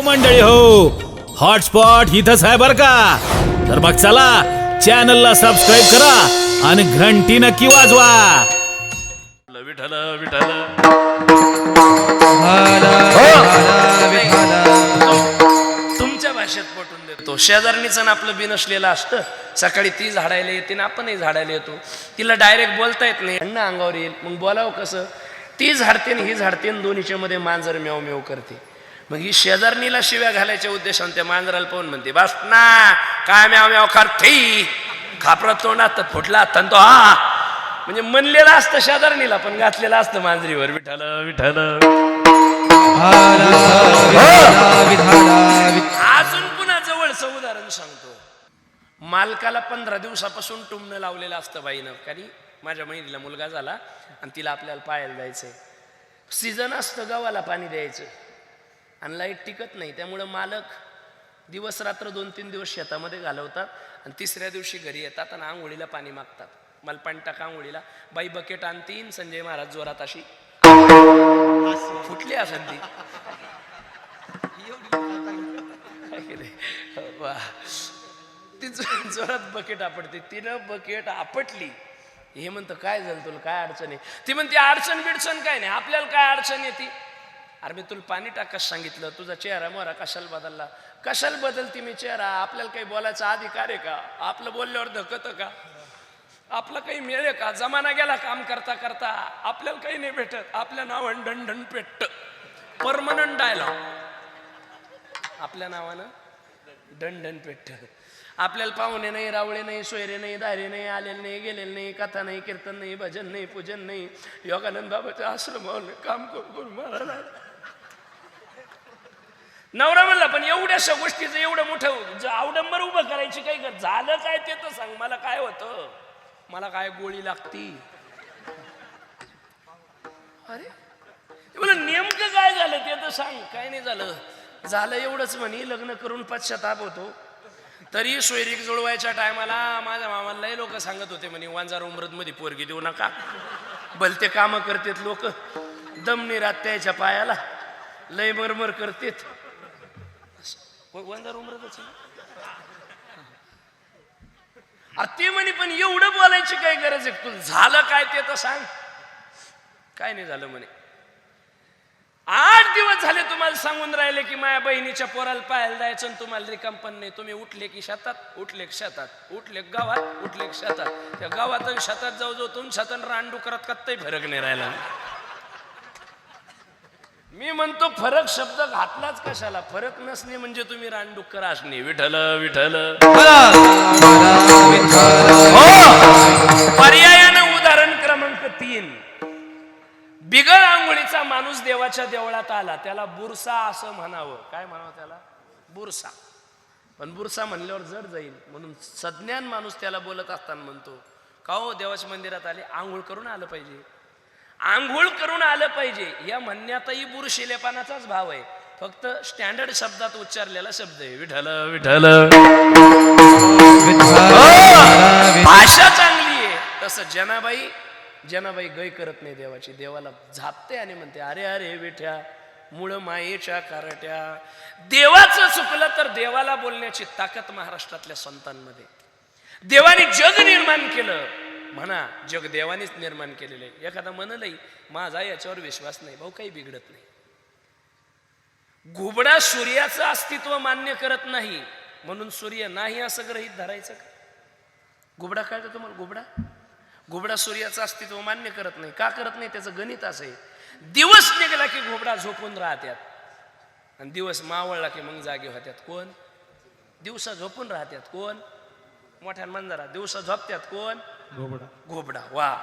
हो मंडळी हो. हॉटस्पॉट इथंच आहे बर का? तर मग चला चॅनलला सबस्क्राईब करा आणि घंटी नक्की वाजवा. विठल विठल तुमच्या भाषेत पटवून देतो. शेजारणीचं ना आपलं बिनसलेलं असतं. सकाळी ती झाडायला येते ना आपणही झाडायला येतो. तिला डायरेक्ट बोलता येत नाही. अन्न अंगावर येईल. मग बोलावं कसं? ती झाडते ही झाडते दोन्हीच्या मध्ये मांजर मेव मेव करते. मग ही शेजारणीला शिव्या घालायच्या उद्देशाने त्या मांजराला पाहून म्हणते बस ना काय म्याव म्याव करते? खापरा तोंडात फुटला तर तो हा. म्हणजे म्हणलेलं असतं शेजारणीला पण घातलेलं असतं मांजरीवर. विठाल विठाल अजून पुन्हा जवळचं उदाहरण सांगतो. मालकाला पंधरा दिवसापासून टुमणं लावलेलं असतं बाईनं. कारण माझ्या बहिणीला मुलगा झाला आणि तिला आपल्याला पाहायला जायचंय. सीझन असतं गव्हाला पाणी द्यायचं. आणि लाइट टिकत नाही. त्यामुळं मालक दिवस रात्र दोन तीन दिवस शेतामध्ये घालवतात आणि तिसऱ्या दिवशी घरी येतात आणि आंघोळीला पाणी मागतात. मला पाणी टाका आंघोळीला. बाई बकेट आणतीन संजय महाराज जोरात अशी. फुटली असेल ती ती जोरात बकेट आपटते. तिनं बकेट आपटली. हे म्हणतं काय झालं तुला? काय अडचण आहे? ती म्हणते अडचण बिडचण काय नाही. आपल्याला काय अडचण येते अरे मी तुला पाणी टाकास सांगितलं तुझा चेहरा मोरा कशाला बदलला? कशाला बदलती मी चेहरा? आपल्याला काही बोलायचा अधिकार आहे का? आपलं बोलल्यावर धकतं का? आपलं काही मिळेल का? जमाना गेला काम करता करता आपल्याला काही नाही भेटत. आपल्या नावानं ढणढण पेटत. परमनंट डायलॉग आपल्या नावानं दंडन पेटत. आपल्याला पाहुणे नाही रावळे नाही सोयरे नाही दारे नाही आलेले नाही गेलेले नाही कथा नाही कीर्तन नाही भजन नाही पूजन नाही. योगानंद बाबाच्या आश्रमावर काम करून करून मला नवरा म्हणला पण एवढ्याशा गोष्टीचं एवढं मोठं ज- अवडंबर उभं करायची काही गरज झालं काय ते तर सांग मला काय होतं? मला काय गोळी लागती? अरे मला नेमकं काय झालं ते तर सांग काय नाही झालं. झालं एवढंच म्हणे लग्न करून पश्चाताप होतो. तरी सोयरीक जुळवायच्या टायमाला माझ्या मामाला लोक सांगत होते म्हणे वांजार उमरत मध्ये पोरगी देऊ नका. भलते काम करतेत लोक. दम नाही त्याच्या पायाला लय मरमर करतेत. वांजार उमरतच अरे ते म्हणे पण एवढं बोलायची काय गरज आहे? तुला झालं काय ते तर सांग. काय नाही झालं म्हणे. आठ दिवस झाले तुम्हाला सांगून राहिले की माझ्या बहिणीच्या पोराला पाहायला जायचं आणि तुम्हाला रिकाम पण नाही. तुम्ही उठले की शेतात उठले की शेतात उठले गावात उठले की शेतात. त्या गावात शेतात जाऊ जाऊ तुम्ही शेतात रांडू करत फरक नाही राहिला. मी म्हणतो फरक शब्द घातलाच कशाला? फरक नसणे म्हणजे तुम्ही रानडुक्कर असणे विठल विठल पर्यायानं उदाहरण क्रमांक तीन. बिगर आंघोळीचा माणूस देवाच्या देवळात आला. त्याला बुरसा असं म्हणावं. काय म्हणावं त्याला? बुरसा. पण बुरसा म्हणल्यावर जड जाईल. म्हणून सज्ञान माणूस त्याला बोलत असताना म्हणतो का हो देवाच्या मंदिरात आले? आंघोळ करून आलं पाहिजे. आंघोळ करून आलं पाहिजे. या म्हणण्यातही बुरशिलेपणाचाच भाव आहे. फक्त स्टँडर्ड शब्दात उच्चारलेला शब्द आहे. विठल विठल भाषा चांगली आहे. तसं जनाबाई जनाबाई गय करत नाही देवाची. देवाला झापते आणि म्हणते अरे अरे विठ्या मुळ मायेच्या कारट्या. देवाचं चुकलं तर देवाला बोलण्याची ताकद महाराष्ट्रातल्या संतांमध्ये. देवाने जग निर्माण केलं. म्हणा जग देवानेच निर्माण केलेलं आहे. एखादा म्हणलंय माझा याच्यावर विश्वास नाही भाऊ काही बिघडत नाही. घुबडा सूर्याचं अस्तित्व मान्य करत नाही म्हणून सूर्य नाही असं ग्रहित धरायचं का? घुबडा काय तुम्हाला घुबडा? घुबडा सूर्याचं अस्तित्व मान्य करत नाही. का करत नाही? त्याचं गणित असं आहे. दिवस निघाला की घुबडा झोपून राहत्यात. आणि दिवस मावळला की मग जागे होत्यात. कोण? दिवसा झोपून राहत्यात. कोण? मोठ्या मंजरा दिवसा झोपत्यात. कोण? घोबडा. वा.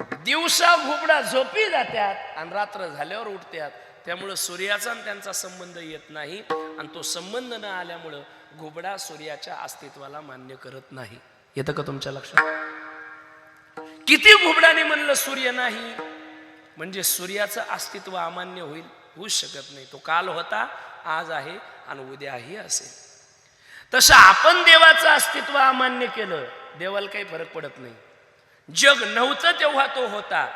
दिवसा घोबडा झोपी जात्यात आणि रात्र झाल्यावर उठत्यात. त्यामुळं सूर्याचा आणि त्यांचा संबंध येत नाही आणि तो संबंध न आल्यामुळं घोबडा सूर्याच्या अस्तित्वाला मान्य करत नाही. येतं का तुमच्या लक्षात? किती घोबडाने म्हणलं सूर्य नाही? म्हणजे सूर्याचं अस्तित्व अमान्य होईल होऊच शकत नाही. तो काल होता आज आहे आणि उद्याही असेल. तसं आपण देवाचं अस्तित्व अमान्य केलं देवाला काही फरक पडत नाही. जग नव्हतं तेव्हा तो होता.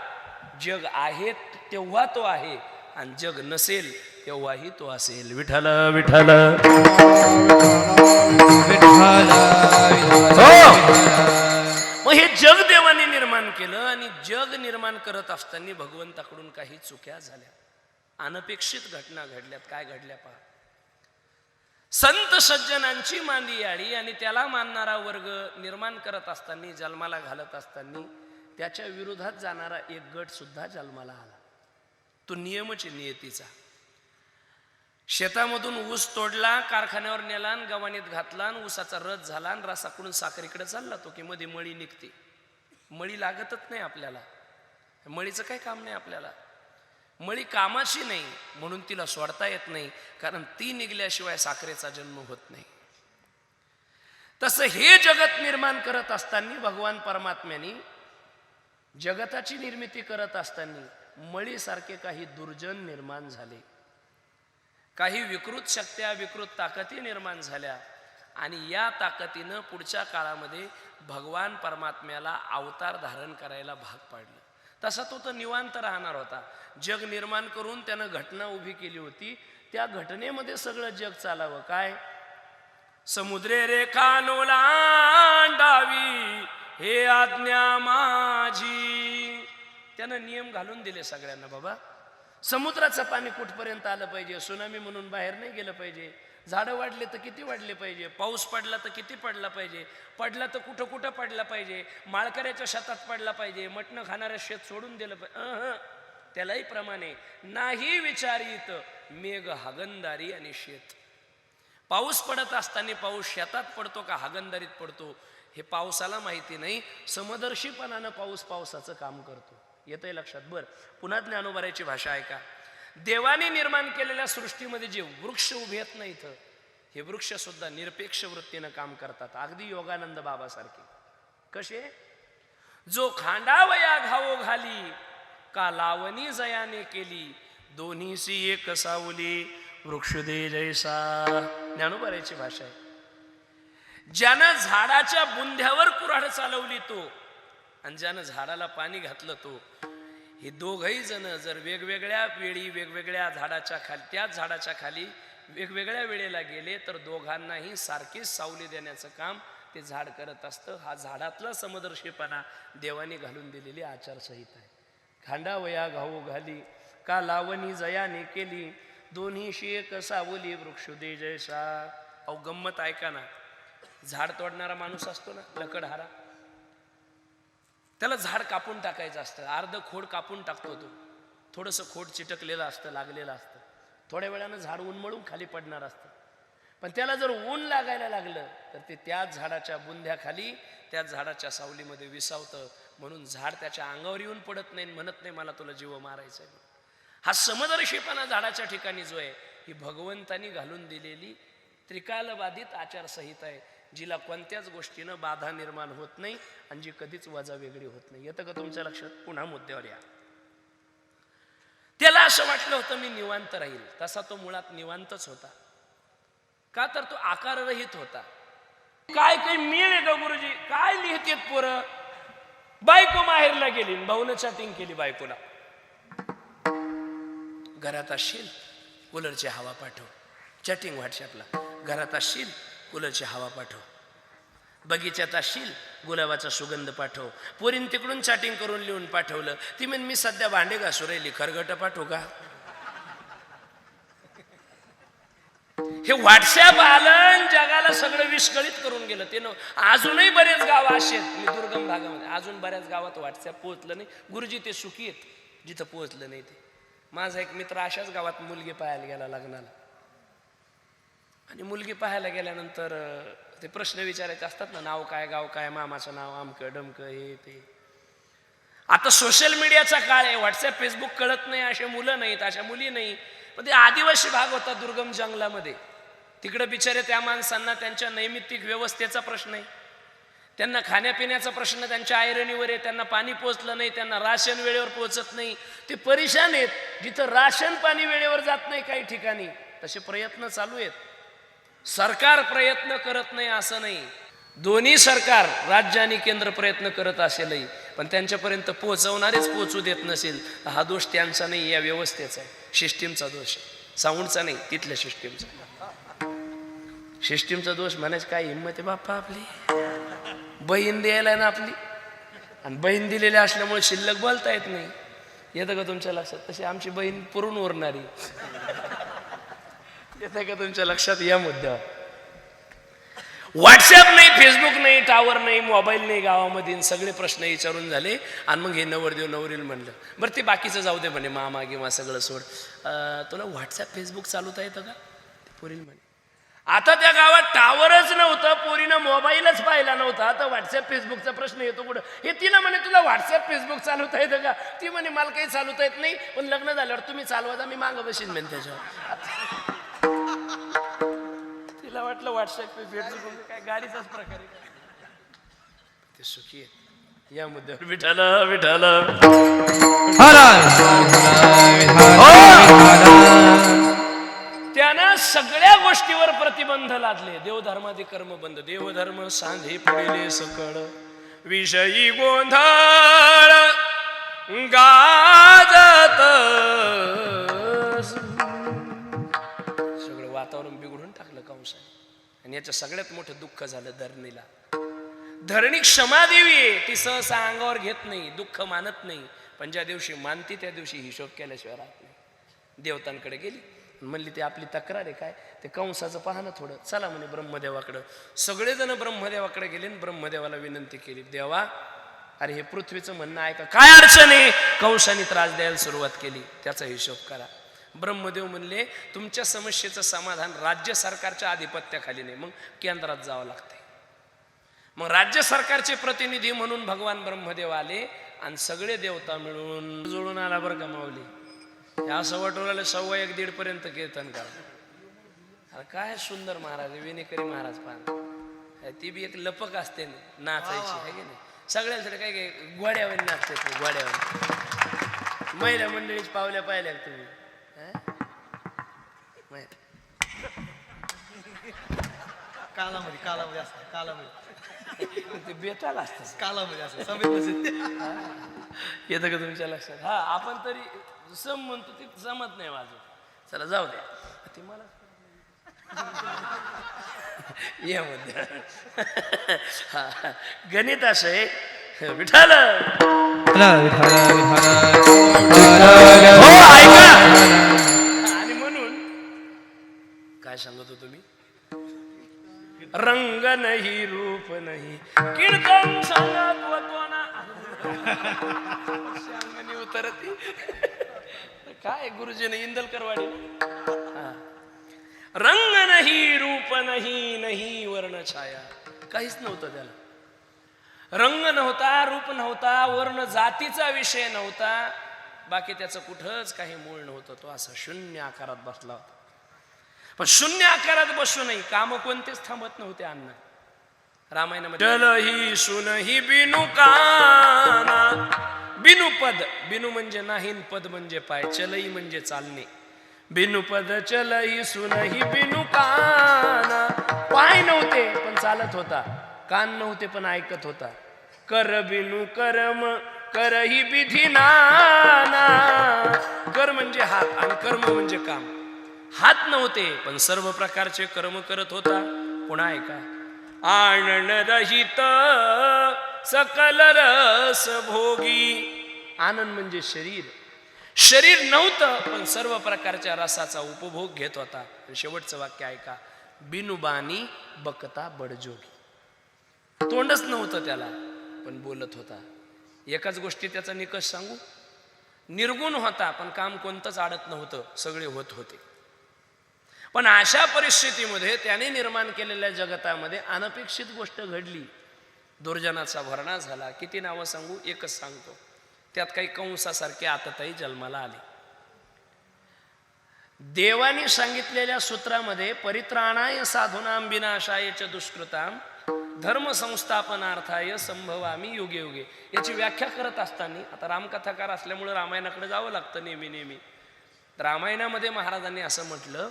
जग आहे तेव्हा तो आहे. आणि जग नसेल तेव्हाही तो असेल. विठाल विठाल हो! मग हे जग देवाने निर्माण केलं आणि जग निर्माण करत असताना भगवंताकडून काही चुक्या झाल्या. अनपेक्षित घटना घडल्यात. काय घडल्या पहा. संत सज्जनांची मांदी आळी आणि त्याला मानणारा वर्ग निर्माण करत असताना जन्माला घालत असताना त्याच्या विरोधात जाणारा एक गट सुद्धा जन्माला आला. तो नियमच नियतीचा. शेतामधून ऊस तोडला कारखान्यावर नेला गव्हाणीत घातला आणि ऊसाचा रस झाला आणि रसाकडून साखरीकडे चालला तो की मध्ये मळी निघते. मळी लागतच नाही आपल्याला. मळीचं काय काम नाही आपल्याला. मळी कामाची नाही म्हणून तिला सोडता येत नाही कारण ती निघल्याशिवाय साखरेचा जन्म होत नाही. तसं हे जगत निर्माण करत असताना भगवान परमात्म्यानी जगताची निर्मिती करत असताना मळीसारखे काही दुर्जन निर्माण झाले. काही विकृत शक्त्या विकृत ताकदी निर्माण झाल्या आणि या ताकदीनं पुढच्या काळामध्ये भगवान परमात्म्याला अवतार धारण करायला भाग पाडलं. तसा तो तर निवांत राहणार होता. जग निर्माण करून त्यानं घटना उभी केली होती. त्या घटनेमध्ये सगळं जग चालावं. काय? समुद्रे रेखा नोलांडावी हे आज्ञा माझी. त्यानं नियम घालून दिले सगळ्यांना बाबा. समुद्राचं पाणी कुठपर्यंत आलं पाहिजे? सुनामी म्हणून बाहेर नाही गेलं पाहिजे. झाडं वाढले तर किती वाढले पाहिजे? पाऊस पडला तर किती पडला पाहिजे? पडला तर कुठं कुठं पडला पाहिजे? माळकऱ्याच्या शेतात पडला पाहिजे? मटणं खाणाऱ्या शेत सोडून दिलं पाहिजे. त्यालाही प्रमाणे नाही विचारित मेघ हागंदारी आणि शेत. पाऊस पडत असताना पाऊस शेतात पडतो का हागंदारीत पडतो? हे पावसाला माहिती नाही. समदर्शीपणानं पाऊस पावसाचं काम करतो. येतंय लक्षात? बर. पुन्हा ज्ञानोबाऱ्याची भाषा ऐका. देवाने निर्माण केलेल्या सृष्टीमध्ये जे वृक्ष उभे आहेत ना इथं हे वृक्ष सुद्धा निरपेक्ष वृत्तीनं काम करतात. अगदी योगानंद बाबासारखे. कसे? जो खांडावया घावो घाली का लावणी जयाने केली दोन्हीसी एक सावली वृक्षदे जैसा. ज्ञानोबाऱ्याची भाषा आहे. ज्यानं झाडाच्या बुंध्यावर कुऱ्हाड चालवली तो आणि ज्यानं झाडाला पाणी घातलं तो हे दोघही जण जर वेगवेगळ्या वेळी वेगवेगळ्या झाडाच्या खाली त्याच झाडाच्या खाली वेगवेगळ्या वेळेला गेले तर दोघांनाही सारखीच सावली देण्याचं काम ते झाड करत असतं. हा झाडातला समदर्शीपणा देवाने घालून दिलेली आचारसंहिता आहे. खांडावया घाऊ घाली का लावणी जयाने केली दोन्हीशी एक सावली वृक्षुदे जैसा. अहो गंमत ऐका ना. झाड तोडणारा माणूस असतो ना लकडहारा. त्याला झाड कापून टाकायचं असतं. अर्ध खोड कापून टाकतो तो. थोडंसं खोड चिटकलेलं असतं लागलेलं असतं. थोड्या वेळानं झाड उन्मळून खाली पडणार असतं. पण त्याला जर ऊन लागायला लागलं तर ते त्याच झाडाच्या बुंध्याखाली त्याच झाडाच्या सावलीमध्ये विसावतं. म्हणून झाड त्याच्या अंगावर येऊन पडत नाही म्हणत नाही मला तुला जीव मारायचा आहे हा समदर्शीपणा झाडाच्या ठिकाणी जो आहे ही भगवंतानी घालून दिलेली त्रिकालबाधित आचारसंहिता आहे. जिला कोणत्याच गोष्टीनं बाधा निर्माण होत नाही आणि जी कधीच वजा वेगळी होत नाही. येतं का तुमच्या लक्षात? पुन्हा मुद्द्यावर या. त्याला असं वाटलं होतं मी निवांत राहील. तसा तो मुळात निवांतच होता. का तर तो आकाररहित होता. काय काही मिळ ग गुरुजी? काय लिहितेत पोरं? बायको माहेरला गेली भाऊनं चॅटिंग केली बायकोला. घरात असशील कूलरची हवा पाठव. चॅटिंग व्हॉट्सअपला घरात असशील कूलरची हवा पाठव. बगीच्यात असशील गुलाबाचा सुगंध पाठव. पोरीन तिकडून चॅटिंग करून लिहून पाठवलं. ती म्हण मी सध्या भांडे घासू राहिली. खरगट पाठवू का? हे व्हॉट्सअप आलं जगाला सगळं विस्कळीत करून गेलं. ते न अजूनही बरेच गाव असे आहेत. मी दुर्गम भागामध्ये. अजून बऱ्याच गावात व्हॉट्सअप पोहोचलं नाही. गुरुजी ते सुखी आहेत. जिथं पोहोचलं नाही ते. माझा एक मित्र अशाच गावात मुलगी पाहायला गेला लग्नाला. आणि मुलगी पाहायला गेल्यानंतर ते प्रश्न विचारायचे असतात ना नाव काय गाव काय मामाचं नाव आमकं डमकं हे ते. आता सोशल मीडियाचा काळ आहे व्हॉट्सअप फेसबुक कळत नाही असे मुलं नाहीत अशा मुली नाही. पण ते आदिवासी भाग होता दुर्गम जंगलामध्ये. तिकडे बिचारे त्या माणसांना त्यांच्या नैमित्तिक व्यवस्थेचा प्रश्न आहे. त्यांना खाण्यापिण्याचा प्रश्न त्यांच्या आयरणीवर आहे त्यांना पाणी पोचलं नाही त्यांना राशन वेळेवर पोचत नाही. ते परेशान आहेत जिथं राशन पाणी वेळेवर जात नाही काही ठिकाणी तसे प्रयत्न चालू आहेत. सरकार प्रयत्न करत नाही असं नाही. दोन्ही सरकार राज्य आणि केंद्र प्रयत्न करत असेलही पण त्यांच्यापर्यंत पोहोचवणारेच पोहोचू देत नसेल तर हा दोष त्यांचा नाही या व्यवस्थेचा आहे. सिस्टीमचा दोष साऊंडचा नाही तिथल्या सिस्टीमचा सिस्टीमचा दोष म्हणायचं काय हिंमत आहे बाप्पा आपली? बहीण द्यायला ना आपली? आणि बहीण दिलेली असल्यामुळे शिल्लक बोलता येत नाही. येतं का तुमच्या लक्षात तशी आमची बहीण पुरून उरणारी. येते का तुमच्या लक्षात? या मुद्द्यावर. व्हॉट्सअप नाही फेसबुक नाही टावर नाही मोबाईल नाही गावामध्ये. सगळे प्रश्न विचारून झाले. आणि मग हे नवरदेव नवरील म्हणलं बरं ते बाकीचं जाऊ दे म्हणे मामा किंवा सगळं सोड. तुला व्हॉट्सअप फेसबुक चालवता येतं का? पोरील म्हणे. आता त्या गावात टावरच नव्हतं पोरीनं मोबाईलच पाहिला नव्हता. आता व्हॉट्सअप फेसबुकचा प्रश्न येतो कुठं? हे तिनं म्हणे तुला व्हॉट्सअप फेसबुक चालवता येतं का? ती म्हणे मला काही चालवता येत नाही. पण लग्न झाल्यावर तुम्ही चालवता मी मागं बशीन म्हणे त्याच्यावर. तिला वाटलं व्हॉट्सअप फेसबुक म्हणजे काय गाडीचाच प्रकार आहे? ते सुखी आहे या मुद्द्यावर. विठाला विठाला त्यानं सगळ्या गोष्टीवर प्रतिबंध लादले. देवधर्मादी कर्म बंद. देवधर्म सांधे पुढिले सकळ. विषयी गोंधळ गाजत वातावरण बिघडून टाकलं कंसाने. आणि याचं सगळ्यात मोठं दुःख झालं धरणीला. धरणी क्षमा देवी आहे. ती सहसा अंगावर घेत नाही दुःख मानत नाही. पण ज्या दिवशी मानती त्या दिवशी हिशोब केल्याशिवाय राहत नाही. देवतांकडे गेली म्हणली ते आपली तक्रार आहे काय? ते कंसाचं पहा ना थोडं. चला म्हणे ब्रह्मदेवाकडं. सगळेजण ब्रह्मदेवाकडे गेले आणि ब्रह्मदेवाला विनंती केली देवा अरे हे पृथ्वीचं म्हणणं आहे का? काय अडचण आहे? कंसाने त्रास द्यायला सुरुवात केली. त्याचा हिशोब करा. ब्रह्मदेव म्हणले तुमच्या समस्येचं समाधान राज्य सरकारच्या आधिपत्याखाली नाही मग केंद्रात जावं लागतंय मग राज्य सरकारचे प्रतिनिधी म्हणून भगवान ब्रह्मदेव आले आणि सगळे देवता मिळून जुळून आला बरं गमावली या हे असं वाटवलं सव्वा एक दीड पर्यंत कीर्तन करा. अरे काय सुंदर महाराज विनेकरी महाराज पाहा ती बी एक लपक असते नाचायची आहे की नाही? सगळ्यांसाठी काय काय घोड्यावर नाचते ते महिला मंडळीच पावल्या पाहिल्या तुम्ही? कालामध्ये कालामध्ये असतं कालामध्ये. ते बेताल असतं कालामध्ये असतं समित येतं. का तुमच्या लक्षात? हा आपण तरी सम म्हणतो ते जमत नाही माझं. चला जाऊ द्या. ते मला या मध्ये हा गणित असं. आहे विठाल हो ऐका आणि म्हणून काय सांगत होतो मी? रंग नाही रूप नाही. कीर्तन सांगत होतो ना. अंगणी उतरती. काय गुरुजीने इंदलकरवाडी? हा. रंग नाही रूप नाही नाही वर्ण छाया. काहीच नव्हतं त्याला. रंग नव्हता रूप नव्हता वर्ण जातीचा विषय नव्हता. बाकी त्याचं कुठंच काही मूळ नव्हतं. तो असा शून्य आकारात बसला होता. पण शून्य आकारात बसूनही काम कोणतेच थांबत नव्हते अन्न रामायणामध्ये जलही सुनही बिनु काना. बिनु पद. बिनु म्हणजे नाही पद म्हणजे पाय. चलई म्हणजे चालणे. बिनु पद चलही सुनही बिनु काना. पाय नव्हते पण चालत होता. कान नव्हते पण ऐकत होता. कर बिनु करम. करही विधी नाना. कर म्हणजे हात आणि कर्म म्हणजे काम. हात नव्हते पण सर्व प्रकारचे कर्म करत होता. पुन्हा ऐका आनंद रहित सकल रस भोगी. आनंद म्हणजे शरीर. शरीर नव्हतं पण सर्व प्रकारच्या रसाचा उपभोग घेत होता. शेवटचं वाक्य ऐका बिनुबानी बकता बडजोगी. तोंडच नव्हतं त्याला पण बोलत होता. एकाच गोष्टी त्याचा निकष सांगू? निर्गुण होता पण काम कोणतंच आडत नव्हतं सगळे होत होते. पण अशा परिस्थितीमध्ये त्याने निर्माण केलेल्या जगतामध्ये अनपेक्षित गोष्ट घडली. दुर्जनाचा भरणा झाला. किती नावं सांगू? एकच सांगतो. त्यात काही कंसासारखे आतताई जन्माला आले. देवानी सांगितलेल्या सूत्रामध्ये परित्राणाय साधुनाम विनाशायच दुष्कृताम धर्म संस्थापनार्थाय संभवामी योगे योगे. याची व्याख्या करत असताना आता रामकथाकार असल्यामुळे रामायणाकडे जावं लागतं नेहमी नेहमी. रामायणामध्ये महाराजांनी असं म्हटलं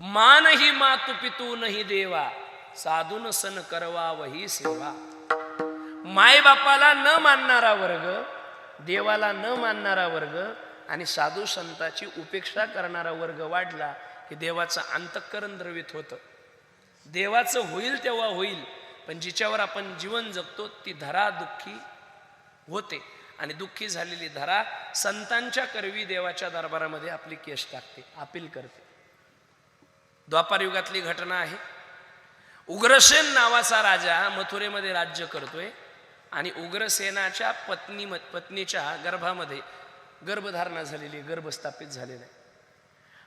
मान ही मातु पितू नाही देवा साधून सन करवा वही सेवा. माय बापाला न मानणारा वर्ग देवाला न मानणारा वर्ग आणि साधू संताची उपेक्षा करणारा वर्ग वाढला की देवाचं अंतःकरण द्रवित होतं. देवाचं होईल तेव्हा होईल पण जिच्यावर आपण जीवन जगतो ती धरा दुःखी होते. आणि दुःखी झालेली धरा संतांच्या करवी देवाच्या दरबारामध्ये आपली केस टाकते अपील करते. द्वापार युगातली घटना आहे. उग्रसेन नावाचा राजा मथुरेमध्ये राज्य करतोय आणि उग्रसेनाच्या पत्नी पत्नीच्या गर्भामध्ये गर्भधारणा झालेली आहे, गर्भ स्थापित झालेला आहे.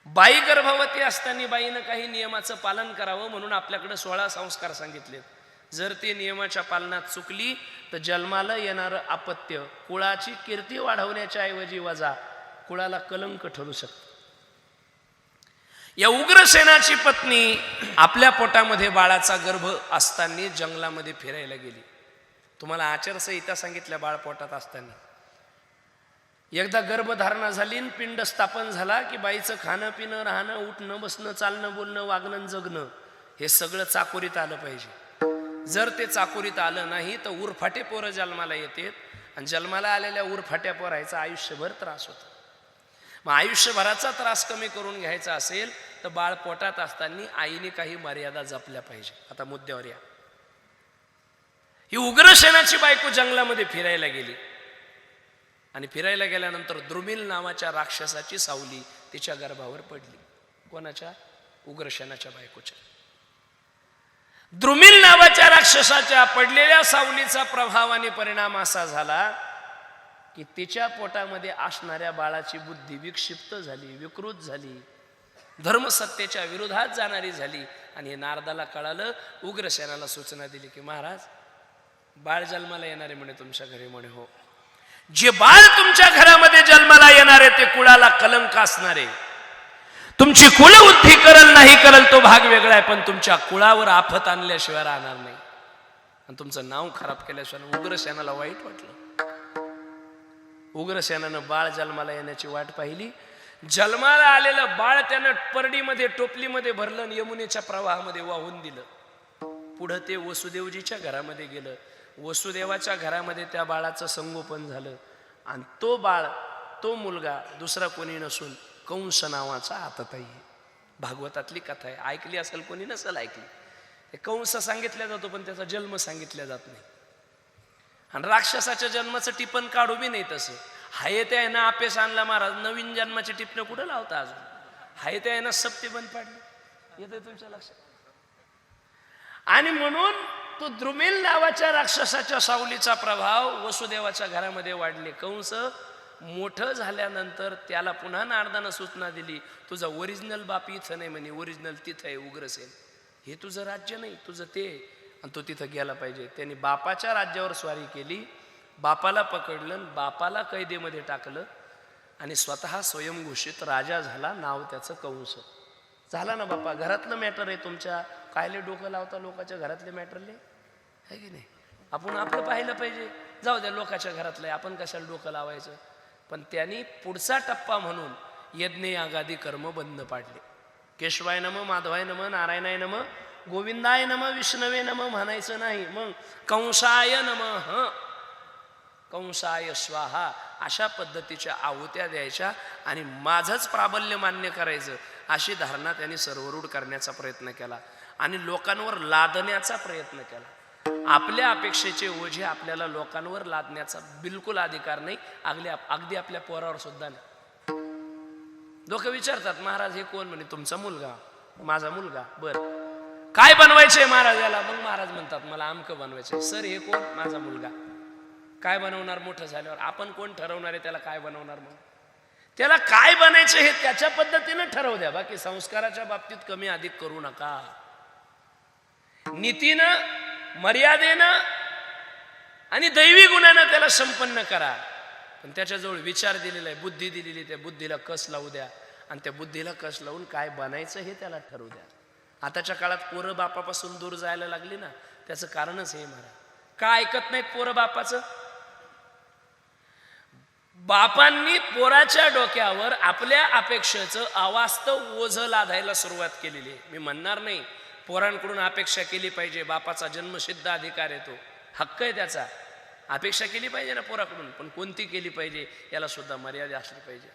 बाई गर्भवती असताना बाईनं काही नियमाचं पालन करावं म्हणून आपल्याकडे सोळा संस्कार सांगितलेत. जर ते नियमाच्या पालनात चुकली तर जन्माला येणारं अपत्य कुळाची कीर्ती वाढवण्याच्या ऐवजी वजा कुळाला कलंक ठरू शकतं. या उग्रसेनाची पत्नी आपल्या पोटामध्ये बाळाचा गर्भ असताना जंगलामध्ये फिरायला गेली. तुम्हाला आचारसंहिता सांगितल्या बाळ पोटात असताना. एकदा गर्भधारणा झाली आणि पिंड स्थापन झाला की बाईचं खाणं पिणं राहणं उठणं बसणं चालणं बोलणं वागणं जगणं हे सगळं चाकोरीत आलं पाहिजे. जर ते चाकोरीत आलं नाही तर उरफाटे पोरं जन्माला येतात आणि जन्माला आलेल्या उरफाट्या पोरायचा आयुष्यभर त्रास होतो. मग आयुष्यभराचा त्रास कमी करून घ्यायचा असेल तर बाळ पोटात असताना आईने काही मर्यादा जपल्या पाहिजे. आता मुद्द्यावर या. ही उग्रसेनाची बायको जंगलामध्ये फिरायला गेली. आणि फिरायला गेल्यानंतर द्रुमिल नावाच्या राक्षसाची सावली तिच्या गर्भावर पडली. कोणाच्या? उग्रसेनाच्या बायकोच्या. द्रुमिल नावाच्या राक्षसाच्या पडलेल्या सावलीचा प्रभाव आणि परिणाम असा झाला की तिच्या पोटामध्ये असणाऱ्या बाळाची बुद्धी विक्षिप्त झाली विकृत झाली. धर्मसत्तेच्या विरोधात जाणारी झाली आणि हे नारदाला कळालं उग्रसेनाला सूचना दिली की महाराज बाळ जन्माला येणारे म्हणे तुमच्या घरी म्हणे हो. जे बाळ तुमच्या घरामध्ये जन्माला येणारे ते कुळाला कलंक असणारे तुमची कुळ उद्धी करल नाही करल तो भाग वेगळा आहे पण तुमच्या कुळावर आफत आणल्याशिवाय राहणार नाही. आणि तुमचं नाव खराब केल्याशिवाय उग्रसेनाला वाईट वाटलं. उग्रसेनानं बाळ जन्माला येण्याची वाट पाहिली. जन्माला आलेलं बाळ त्यानं परडीमध्ये टोपलीमध्ये भरलं आणि यमुनेच्या प्रवाहामध्ये वाहून दिलं. पुढं ते वसुदेवजीच्या घरामध्ये गेलं. वसुदेवाच्या घरामध्ये त्या बाळाचं संगोपन झालं. आणि तो बाळ तो मुलगा दुसरा कोणी नसून कंस नावाचा आतताई आहे. भागवतातली कथा आहे. ऐकली असेल कोणी नसेल ऐकली. ते कंस सांगितल्या जातो पण त्याचा जन्म सांगितला जात नाही. आणि राक्षसाच्या जन्माचं टिपण काढू बी नाही तसं. हाय ते आहे ना आपेस आणला महाराज नवीन जन्माचे टिपणं कुठं लावता अजून? हाय ते आहे ना सप्ते बंद पाडले. येते तुमच्या लक्षात? आणि म्हणून तो द्रुमिल नावाच्या राक्षसाच्या सावलीचा प्रभाव वसुदेवाच्या घरामध्ये वाढले. कंस मोठं झाल्यानंतर त्याला पुन्हा नारदानं सूचना दिली तुझा ओरिजिनल बाप इथं नाही म्हणे ओरिजिनल तिथं आहे उग्रसेन हे तुझं राज्य नाही तुझं ते आणि तो तिथं गेला पाहिजे. त्यांनी बापाच्या राज्यावर स्वारी केली. बापाला पकडलं आणि बापाला कैदेमध्ये टाकलं आणि स्वतः स्वयंघोषित राजा झाला नाव त्याचं कंस. झाला ना बापा घरातलं मॅटर आहे तुमच्या. कायले डोकं लावता लोकांच्या घरातले मॅटरले आहे की नाही? आपण आपलं पाहिलं पाहिजे. जाऊ द्या लोकाच्या घरातलं आहे. आपण कशाला डोकं लावायचं? पण त्यांनी पुढचा टप्पा म्हणून यज्ञ आगादी कर्म बंद पाडले. केशवाय नम माधवाय नम नारायणाय नम गोविंदाय नम विष्णवे नम म्हणायचं नाही. मग कंसाय नम ह? कंसाय स्वाहा अशा पद्धतीच्या आहुत्या द्यायच्या आणि माझंच प्राबल्य मान्य करायचं अशी धारणा त्यांनी सर्वरूढ करण्याचा प्रयत्न केला आणि लोकांवर लादण्याचा प्रयत्न केला. आपल्या अपेक्षेचे ओझे आपल्याला लोकांवर लादण्याचा बिलकुल अधिकार नाही. अगदी अगदी आपल्या पोरावर सुद्धा नाही. लोक विचारतात महाराज हे कोण म्हणे? तुमचा मुलगा? माझा मुलगा? बर. काय बनवायचे महाराज याला? मग महाराज म्हणतात मला आमक बनवायचे सर हे कोण? माझा मुलगा. काय बनवणार मोठं झाल्यावर? आपण कोण ठरवणार आहे त्याला काय बनवणार मग? त्याला काय बनायचं हे त्याच्या पद्धतीनं ठरवू द्या. बाकी संस्काराच्या बाबतीत कमी अधिक करू नका. नीतीनं मर्यादेनं आणि दैवी गुणानं त्याला संपन्न करा. पण त्याच्याजवळ विचार दिलेला आहे बुद्धी दिलेली त्या बुद्धीला कस लावू द्या? आणि त्या बुद्धीला कस लावून काय बनायचं हे त्याला ठरवू द्या. आताच्या काळात पोरं बापापासून दूर जायला लागली ना त्याचं कारणच हे मला का ऐकत नाहीत पोरं बापाचं? बापांनी पोराच्या डोक्यावर आपल्या अपेक्षेचं अवास्तव ओझं लादायला सुरुवात केलेली आहे. मी म्हणणार नाही पोरांकडून अपेक्षा केली पाहिजे. बापाचा जन्मसिद्ध अधिकार आहे तो. हक्क आहे त्याचा. अपेक्षा केली पाहिजे ना पोराकडून पण कोणती केली पाहिजे याला सुद्धा मर्यादा असली पाहिजे.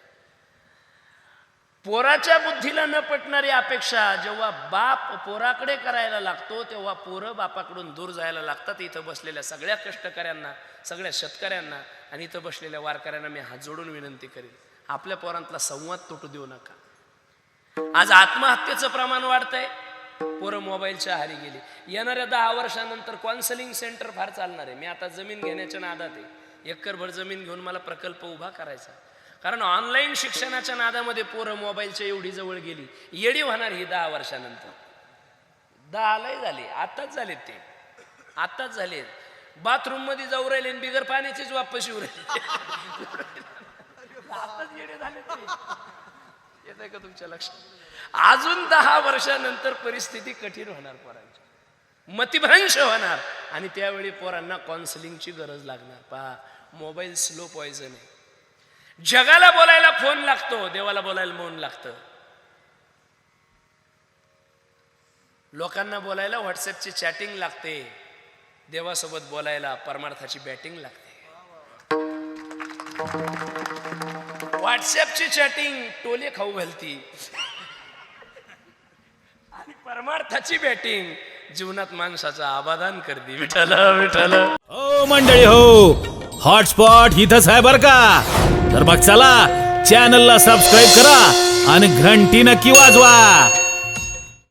पोराच्या बुद्धीला न पटणारी अपेक्षा जेव्हा बाप पोराकडे करायला लागतो तेव्हा पोरं बापाकडून दूर जायला लागतात. इथं बसलेल्या सगळ्या कष्टकऱ्यांना सगळ्या शेतकऱ्यांना आणि इथं बसलेल्या वारकऱ्यांना मी हात जोडून विनंती करेन. आपल्या पोरांतला संवाद तुटू देऊ नका. आज आत्महत्येचं प्रमाण वाढतंय. पोरं मोबाईलच्या आहारी गेली. येणाऱ्या दहा वर्षानंतर कॉन्सलिंग सेंटर फार चालणार आहे. मी आता जमीन घेण्याच्या नादात आहे. एकरभर जमीन घेऊन मला प्रकल्प उभा करायचा कारण ऑनलाईन शिक्षणाच्या नादामध्ये पोरं मोबाईलच्या एवढी जवळ गेली. येडी होणार ही दहा वर्षानंतर. दहालाही झाली. आत्ताच झालेत ते. आत्ताच झाले बाथरूममध्ये जाऊ राहिले आणि बिगर पाण्याचीच वापस येऊ राहिले. आत्ताच येडे झाले येत आहे का तुमच्या लक्षात? अजून दहा वर्षानंतर परिस्थिती कठीण होणार पोरांची. मतिभ्रंश होणार. आणि त्यावेळी पोरांना काउन्सिलिंगची गरज लागणार. पहा मोबाईल स्लो पॉइजन आहे. जगाला बोलायला फोन लागतो देवाला बोलायला मौन लागतं. लोकांना बोलायला व्हॉट्सअपची चॅटिंग लागते. देवासोबत बोलायला परमार्थाची बॅटिंग लागते. व्हॉट्सअपची चॅटिंग टोले खाऊ घालती. आणि परमार्थाची बॅटिंग जीवनात माणसाचं आबादान करते. विठाल विठाल हो मंडळी हो. हॉटस्पॉट इथंच आहे बर का? तर मग चला चॅनलला सबस्क्राईब करा आणि घंटी नक्की वाजवा.